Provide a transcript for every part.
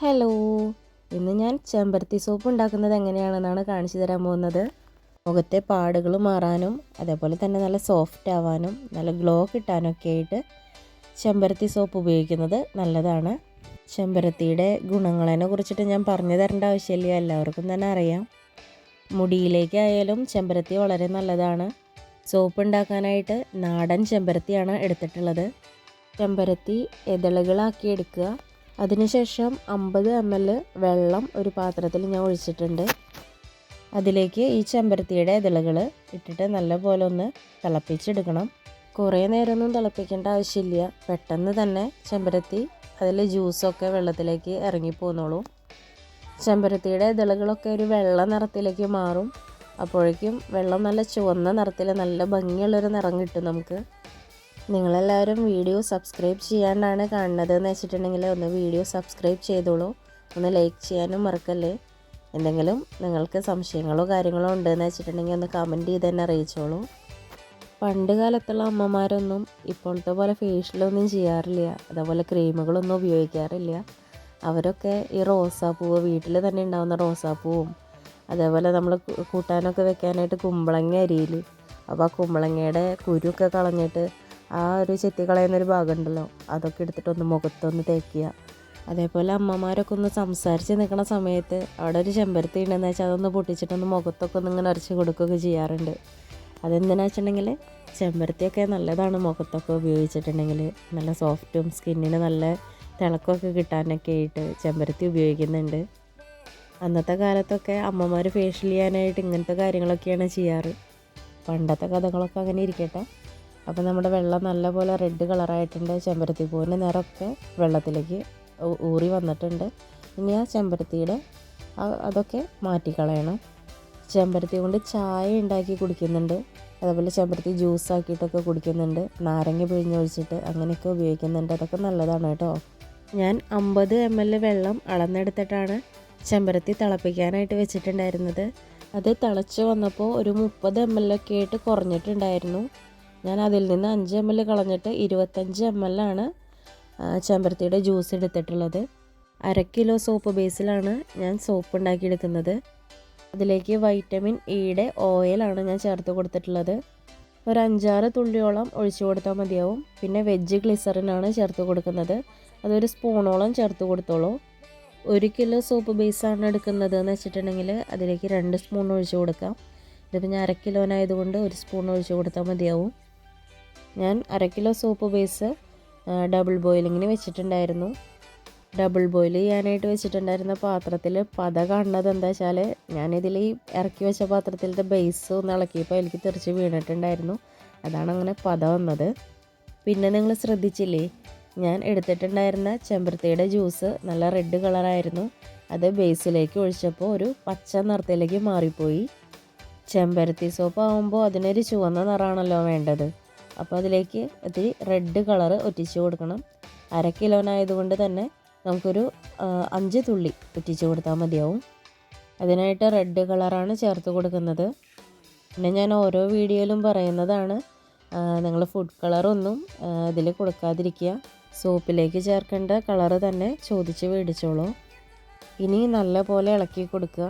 Hello ഇന്ന് ഞാൻ ചെമ്പരത്തി സോപ്പ് ഉണ്ടാക്കുന്നത് എങ്ങനെയാണെന്നാണ് കാണിച്ചു തരാൻ പോകുന്നത്. മുഖത്തെ പാടുകൾ മാറാനും അതേപോലെ തന്നെ നല്ല സോഫ്റ്റ് ആവാനും നല്ല ഗ്ലോ കിട്ടാനൊക്കെ ആയിട്ട് ചെമ്പരത്തി സോപ്പ് ഉപയോഗിക്കുന്നത് നല്ലതാണ്. ചെമ്പരത്തിയുടെ ഗുണങ്ങളെ കുറിച്ചിട്ട് ഞാൻ പറഞ്ഞു തരേണ്ട ആവശ്യമില്ല എല്ലാവർക്കും തന്നെ അറിയാം. മുടിയിലേക്കായാലും ചെമ്പരത്തി വളരെ നല്ലതാണ്. സോപ്പ് ഉണ്ടാക്കാനായിട്ട് നാടൻ ചെമ്പരത്തിയാണ് എടുത്തിട്ടുള്ളത്. ചെമ്പരത്തി ഇതളുകളാക്കി എടുക്കുക. അതിനുശേഷം അമ്പത് എം എൽ വെള്ളം ഒരു പാത്രത്തിൽ ഞാൻ ഒഴിച്ചിട്ടുണ്ട്. അതിലേക്ക് ഈ ചെമ്പരത്തിയുടെ ഇതളുകൾ ഇട്ടിട്ട് നല്ലപോലെ ഒന്ന് തിളപ്പിച്ചെടുക്കണം. കുറേ നേരമൊന്നും തിളപ്പിക്കേണ്ട ആവശ്യമില്ല. പെട്ടെന്ന് തന്നെ ചെമ്പരത്തി അതിൽ ജ്യൂസൊക്കെ വെള്ളത്തിലേക്ക് ഇറങ്ങിപ്പോന്നോളൂ ചെമ്പരത്തിയുടെ ഇതളുകളൊക്കെ ഒരു വെള്ള നിറത്തിലേക്ക് മാറും. അപ്പോഴേക്കും വെള്ളം നല്ല ചുവന്ന നിറത്തിൽ നല്ല ഭംഗിയുള്ളൊരു നിറം കിട്ടും നമുക്ക്. നിങ്ങളെല്ലാവരും വീഡിയോ സബ്സ്ക്രൈബ് ചെയ്യാണ്ടാണ് കാണുന്നത് എന്ന് വെച്ചിട്ടുണ്ടെങ്കിൽ ഒന്ന് വീഡിയോ സബ്സ്ക്രൈബ് ചെയ്തോളൂ. ഒന്ന് ലൈക്ക് ചെയ്യാനും മറക്കല്ലേ? എന്തെങ്കിലും നിങ്ങൾക്ക് സംശയങ്ങളോ കാര്യങ്ങളോ ഉണ്ടെന്ന് വെച്ചിട്ടുണ്ടെങ്കിൽ ഒന്ന് കമന്റ് ചെയ്ത് തന്നെ അറിയിച്ചോളൂ. പണ്ട് കാലത്തുള്ള അമ്മമാരൊന്നും ഇപ്പോഴത്തെ പോലെ ഫേഷ്യലൊന്നും ചെയ്യാറില്ല. അതേപോലെ ക്രീമുകളൊന്നും ഉപയോഗിക്കാറില്ല. അവരൊക്കെ ഈ റോസാപ്പൂവ് വീട്ടിൽ തന്നെ ഉണ്ടാകുന്ന റോസാപ്പൂവും അതേപോലെ നമ്മൾ കൂട്ടാനൊക്കെ വെക്കാനായിട്ട് കുമ്പളങ്ങ അരിയിൽ അപ്പോൾ ആ കുമ്പളങ്ങയുടെ കുരുവൊക്കെ കളഞ്ഞിട്ട് ആ ഒരു ചെത്തി കളയുന്നൊരു ഭാഗം ഉണ്ടല്ലോ അതൊക്കെ എടുത്തിട്ടൊന്ന് മുഖത്തൊന്ന് തേക്കുക. അതേപോലെ അമ്മമാരൊക്കെ ഒന്ന് സംസാരിച്ച് നിൽക്കുന്ന സമയത്ത് അവിടെ ഒരു ചെമ്പരത്തി ഉണ്ടെന്ന് വെച്ചാൽ അതൊന്ന് പൊട്ടിച്ചിട്ടൊന്ന് മുഖത്തൊക്കെ ഒന്ന് ഇങ്ങനെ അരച്ച് കൊടുക്കുകയൊക്കെ ചെയ്യാറുണ്ട്. അതെന്തിനാ വെച്ചിട്ടുണ്ടെങ്കിൽ ചെമ്പരത്തിയൊക്കെ നല്ലതാണ് മുഖത്തൊക്കെ ഉപയോഗിച്ചിട്ടുണ്ടെങ്കിൽ. നല്ല സോഫ്റ്റും സ്കിന്നിന് നല്ല തിളക്കമൊക്കെ കിട്ടാനൊക്കെ ആയിട്ട് ചെമ്പരത്തി ഉപയോഗിക്കുന്നുണ്ട്. അന്നത്തെ കാലത്തൊക്കെ അമ്മമാർ ഫേഷ്യൽ ചെയ്യാനായിട്ട് ഇങ്ങനത്തെ കാര്യങ്ങളൊക്കെയാണ് ചെയ്യാറ്. പണ്ടത്തെ കഥകളൊക്കെ അങ്ങനെ ഇരിക്കട്ടെ. അപ്പോൾ നമ്മുടെ വെള്ളം നല്ലപോലെ റെഡ് കളറായിട്ടുണ്ട് ചെമ്പരത്തി പൂവിന്റെ നിറമൊക്കെ വെള്ളത്തിലേക്ക് ഊറി വന്നിട്ടുണ്ട്. ഇനി ആ ചെമ്പരത്തിയുടെ അതൊക്കെ മാറ്റിക്കളയണം. ചെമ്പരത്തി കൊണ്ട് ചായ ഉണ്ടാക്കി കുടിക്കുന്നുണ്ട്. അതേപോലെ ചെമ്പരത്തി ജ്യൂസ് ആക്കിയിട്ടൊക്കെ കുടിക്കുന്നുണ്ട്. നാരങ്ങ പിഴിഞ്ഞൊഴിച്ചിട്ട് അങ്ങനെയൊക്കെ ഉപയോഗിക്കുന്നുണ്ട്. അതൊക്കെ നല്ലതാണ് കേട്ടോ. ഞാൻ അമ്പത് എം എൽ വെള്ളം അളന്നെടുത്തിട്ടാണ് ചെമ്പരത്തി തിളപ്പിക്കാനായിട്ട് വെച്ചിട്ടുണ്ടായിരുന്നത്. അത് തിളച്ച് വന്നപ്പോൾ ഒരു മുപ്പത് എം എൽ ഒക്കെ ആയിട്ട് കുറഞ്ഞിട്ടുണ്ടായിരുന്നു. ഞാൻ അതിൽ നിന്ന് അഞ്ച് എം എൽ കളഞ്ഞിട്ട് ഇരുപത്തഞ്ച് എം എൽ ആണ് ചെമ്പരത്തിയുടെ ജ്യൂസ് എടുത്തിട്ടുള്ളത്. അര കിലോ സോപ്പ് ബേസിലാണ് ഞാൻ സോപ്പ് ഉണ്ടാക്കിയെടുക്കുന്നത്. അതിലേക്ക് വൈറ്റമിൻ ഇയുടെ ഓയിലാണ് ഞാൻ ചേർത്ത് കൊടുത്തിട്ടുള്ളത്. ഒരു അഞ്ചാറ് തുള്ളിയോളം ഒഴിച്ചു കൊടുത്താൽ മതിയാവും. പിന്നെ വെജ് ഗ്ലിസറിനാണ് ചേർത്ത് കൊടുക്കുന്നത്. അതൊരു സ്പൂണോളം ചേർത്ത് കൊടുത്തോളൂ. ഒരു കിലോ സോപ്പ് ബേസാണ് എടുക്കുന്നത് എന്ന് വെച്ചിട്ടുണ്ടെങ്കിൽ അതിലേക്ക് രണ്ട് സ്പൂൺ ഒഴിച്ചു കൊടുക്കാം. ഇതിപ്പോൾ ഞാൻ അര കിലോനായതുകൊണ്ട് ഒരു സ്പൂൺ ഒഴിച്ചു കൊടുത്താൽ മതിയാവും. ഞാൻ അര കിലോ സോപ്പ് ബേസ് ഡബിൾ ബോയിലിങ്ങിന് വെച്ചിട്ടുണ്ടായിരുന്നു. ഡബിൾ ബോയിൽ ചെയ്യാനായിട്ട് വെച്ചിട്ടുണ്ടായിരുന്ന പാത്രത്തിൽ പത കാണുന്നത് എന്താ വെച്ചാൽ ഞാനിതിൽ ഈ ഇറക്കി വെച്ച പാത്രത്തിലത്തെ ബേസ് ഒന്ന് ഇളക്കിയപ്പോൾ എനിക്ക് തെറിച്ച് വീണിട്ടുണ്ടായിരുന്നു. അതാണ് അങ്ങനെ പത വന്നത്. പിന്നെ നിങ്ങൾ ശ്രദ്ധിച്ചില്ലേ? ഞാൻ എടുത്തിട്ടുണ്ടായിരുന്ന ചെമ്പരത്തിയുടെ ജ്യൂസ് നല്ല റെഡ് കളറായിരുന്നു അത് ബേസിലേക്ക് ഒഴിച്ചപ്പോൾ ഒരു പച്ച നിറത്തിലേക്ക് മാറിപ്പോയി. ചെമ്പരത്തി സോപ്പ് ആകുമ്പോൾ അതിനൊരു ചുവന്ന നിറമാണല്ലോ വേണ്ടത്. അപ്പോൾ അതിലേക്ക് ഇത്തിരി റെഡ് കളർ ഒറ്റിച്ച് കൊടുക്കണം. അര കിലോനായതുകൊണ്ട് തന്നെ നമുക്കൊരു അഞ്ച് തുള്ളി ഒറ്റിച്ച് കൊടുത്താൽ മതിയാവും. അതിനായിട്ട് റെഡ് കളറാണ് ചേർത്ത് കൊടുക്കുന്നത്. പിന്നെ ഞാൻ ഓരോ വീഡിയോയിലും പറയുന്നതാണ് നിങ്ങൾ ഫുഡ് കളറൊന്നും ഇതിൽ കൊടുക്കാതിരിക്കുക. സോപ്പിലേക്ക് ചേർക്കേണ്ട കളർ തന്നെ ചോദിച്ച് മേടിച്ചോളൂ. ഇനി നല്ല പോലെ ഇളക്കി കൊടുക്കുക.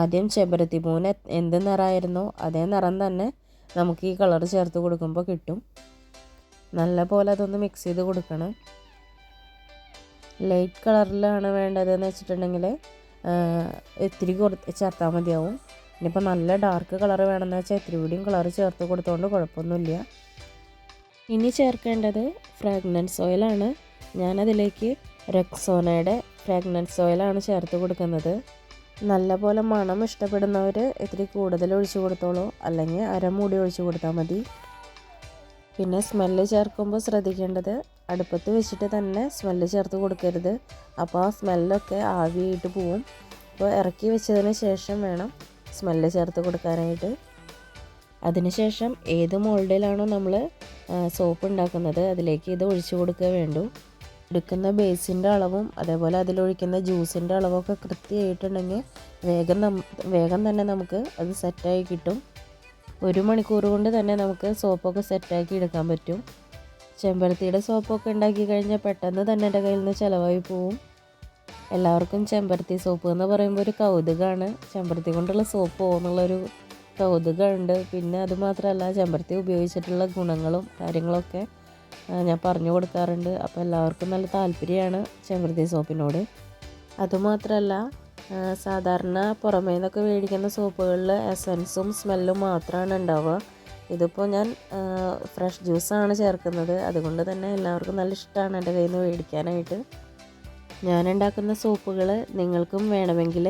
ആദ്യം ചെമ്പരത്തി പൂവിന് എന്ത് നിറമായിരുന്നോ അതേ നിറം തന്നെ നമുക്ക് ഈ കളർ ചേർത്ത് കൊടുക്കുമ്പോൾ കിട്ടും. നല്ല പോലെ അതൊന്ന് മിക്സ് ചെയ്ത് കൊടുക്കണം. ലൈറ്റ് കളറിലാണ് വേണ്ടതെന്ന് വെച്ചിട്ടുണ്ടെങ്കിൽ ഇത്തിരി കൊടുത്ത് ചേർത്താൽ മതിയാവും. ഇനിയിപ്പോൾ നല്ല ഡാർക്ക് കളർ വേണമെന്ന് വെച്ചാൽ ഇത്തിരി കൂടിയും കളർ ചേർത്ത് കൊടുത്തോണ്ട് കുഴപ്പമൊന്നുമില്ല. ഇനി ചേർക്കേണ്ടത് ഫ്രാഗ്നൻസ് ഓയിലാണ് ഞാനതിലേക്ക് റെക്സോനയുടെ ഫ്രാഗ്നൻസ് ഓയിലാണ് ചേർത്ത് കൊടുക്കുന്നത്. നല്ലപോലെ മണം ഇഷ്ടപ്പെടുന്നവർ ഇത്തിരി കൂടുതൽ ഒഴിച്ചു കൊടുത്തോളൂ. അല്ലെങ്കിൽ അരമൂടി ഒഴിച്ചു കൊടുത്താൽ മതി. പിന്നെ സ്മെല്ല് ചേർക്കുമ്പോൾ ശ്രദ്ധിക്കേണ്ടത് അടുപ്പത്ത് വെച്ചിട്ട് തന്നെ സ്മെല്ല് ചേർത്ത് കൊടുക്കരുത്. അപ്പോൾ ആ സ്മെല്ലൊക്കെ ആവിയായിട്ട് പോവും. അപ്പോൾ ഇറക്കി വെച്ചതിന് ശേഷം വേണം സ്മെല്ല് ചേർത്ത് കൊടുക്കാനായിട്ട്. അതിനുശേഷം ഏത് മോൾഡിലാണോ നമ്മൾ സോപ്പ് ഉണ്ടാക്കുന്നത് അതിലേക്ക് ഇത് ഒഴിച്ചു കൊടുക്കുക വേണ്ടു. എടുക്കുന്ന ബേസിന്റെ അളവും അതേപോലെ അതിലൊഴിക്കുന്ന ജ്യൂസിന്റെ അളവൊക്കെ കൃത്യമായിട്ടുണ്ടെങ്കിൽ വേഗം വേഗം തന്നെ നമുക്ക് അത് സെറ്റായി കിട്ടും. ഒരു മണിക്കൂർ കൊണ്ട് തന്നെ നമുക്ക് സോപ്പൊക്കെ സെറ്റാക്കി എടുക്കാൻ പറ്റും. ചെമ്പരത്തിയുടെ സോപ്പൊക്കെ ഉണ്ടാക്കി കഴിഞ്ഞാൽ പെട്ടെന്ന് തന്നെ എന്റെ കയ്യിൽ നിന്ന് ചിലവായി പോവും. എല്ലാവർക്കും ചെമ്പരത്തി സോപ്പ് എന്ന് പറയുമ്പോൾ ഒരു കൗതുകമാണ്. ചെമ്പരത്തി കൊണ്ടുള്ള സോപ്പ് പോകുന്നുള്ളൊരു കൗതുകമുണ്ട്. പിന്നെ അതുമാത്രമല്ല ചെമ്പരത്തി ഉപയോഗിച്ചിട്ടുള്ള ഗുണങ്ങളും കാര്യങ്ങളൊക്കെ ഞാൻ പറഞ്ഞു കൊടുക്കാറുണ്ട്. അപ്പോൾ എല്ലാവർക്കും നല്ല താല്പര്യമാണ് ചെമ്പരത്തി സോപ്പിനോട്. അതുമാത്രമല്ല സാധാരണ പുറമേ നിന്നൊക്കെ മേടിക്കുന്ന സോപ്പുകളിൽ എസൻസും സ്മെല്ലും മാത്രമാണ് ഉണ്ടാവുക. ഇതിപ്പോൾ ഞാൻ ഫ്രഷ് ജ്യൂസാണ് ചേർക്കുന്നത്. അതുകൊണ്ട് തന്നെ എല്ലാവർക്കും നല്ല ഇഷ്ടമാണ് എന്റെ കയ്യിൽ നിന്ന് മേടിക്കാനായിട്ട്. ഞാൻ ഉണ്ടാക്കുന്ന സോപ്പുകൾ നിങ്ങൾക്കും വേണമെങ്കിൽ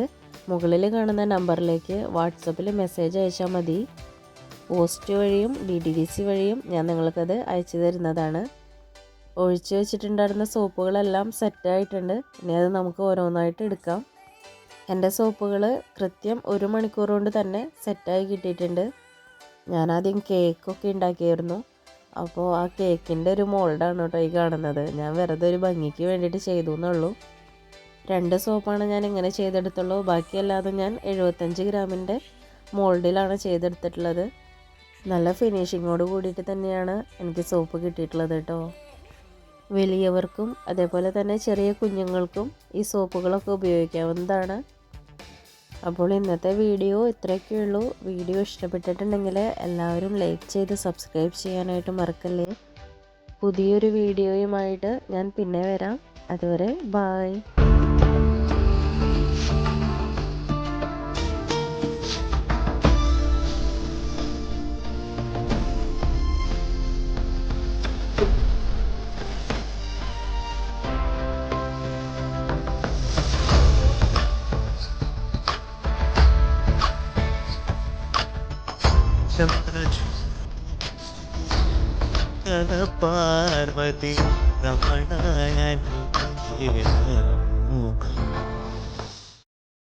മുകളിൽ കാണുന്ന നമ്പറിലേക്ക് വാട്സപ്പിൽ മെസ്സേജ് അയച്ചാൽ മതി. പോസ്റ്റ് വഴിയും ഡി ഡി ഡി സി വഴിയും ഞാൻ നിങ്ങൾക്കത് അയച്ചു തരുന്നതാണ്. ഒഴിച്ചു വെച്ചിട്ടുണ്ടായിരുന്ന സോപ്പുകളെല്ലാം സെറ്റായിട്ടുണ്ട് ഇനി അത് നമുക്ക് ഓരോന്നായിട്ട് എടുക്കാം. എന്റെ സോപ്പുകൾ കൃത്യം ഒരു മണിക്കൂർ കൊണ്ട് തന്നെ സെറ്റായി കിട്ടിയിട്ടുണ്ട്. ഞാനാദ്യം കേക്കൊക്കെ ഉണ്ടാക്കിയായിരുന്നു. അപ്പോൾ ആ കേക്കിന്റെ ഒരു മോൾഡാണ് കേട്ടോ ഈ കാണുന്നത്. ഞാൻ വെറുതെ ഒരു ഭംഗിക്ക് വേണ്ടിയിട്ട് ചെയ്തു എന്നുള്ളൂ. രണ്ട് സോപ്പാണ് ഞാൻ ഇങ്ങനെ ചെയ്തെടുത്തുള്ളൂ. ബാക്കിയല്ലാതെ ഞാൻ എഴുപത്തഞ്ച് ഗ്രാമിന്റെ മോൾഡിലാണ് ചെയ്തെടുത്തിട്ടുള്ളത്. നല്ല ഫിനിഷിങ്ങോട് കൂടിയിട്ട് തന്നെയാണ് എനിക്ക് സോപ്പ് കിട്ടിയിട്ടുള്ളത് കേട്ടോ. വലിയവർക്കും അതേപോലെ തന്നെ ചെറിയ കുഞ്ഞുങ്ങൾക്കും ഈ സോപ്പുകളൊക്കെ ഉപയോഗിക്കാവുന്നതാണ്. അപ്പോൾ ഇന്നത്തെ വീഡിയോ ഇത്രയൊക്കെ ഉള്ളൂ. വീഡിയോ ഇഷ്ടപ്പെട്ടിട്ടുണ്ടെങ്കിൽ എല്ലാവരും ലൈക്ക് ചെയ്ത് സബ്സ്ക്രൈബ് ചെയ്യാനായിട്ട് മറക്കല്ലേ. പുതിയൊരു വീഡിയോയുമായിട്ട് ഞാൻ പിന്നെ വരാം. അതുവരെ ബായ് പാർവതി രമണ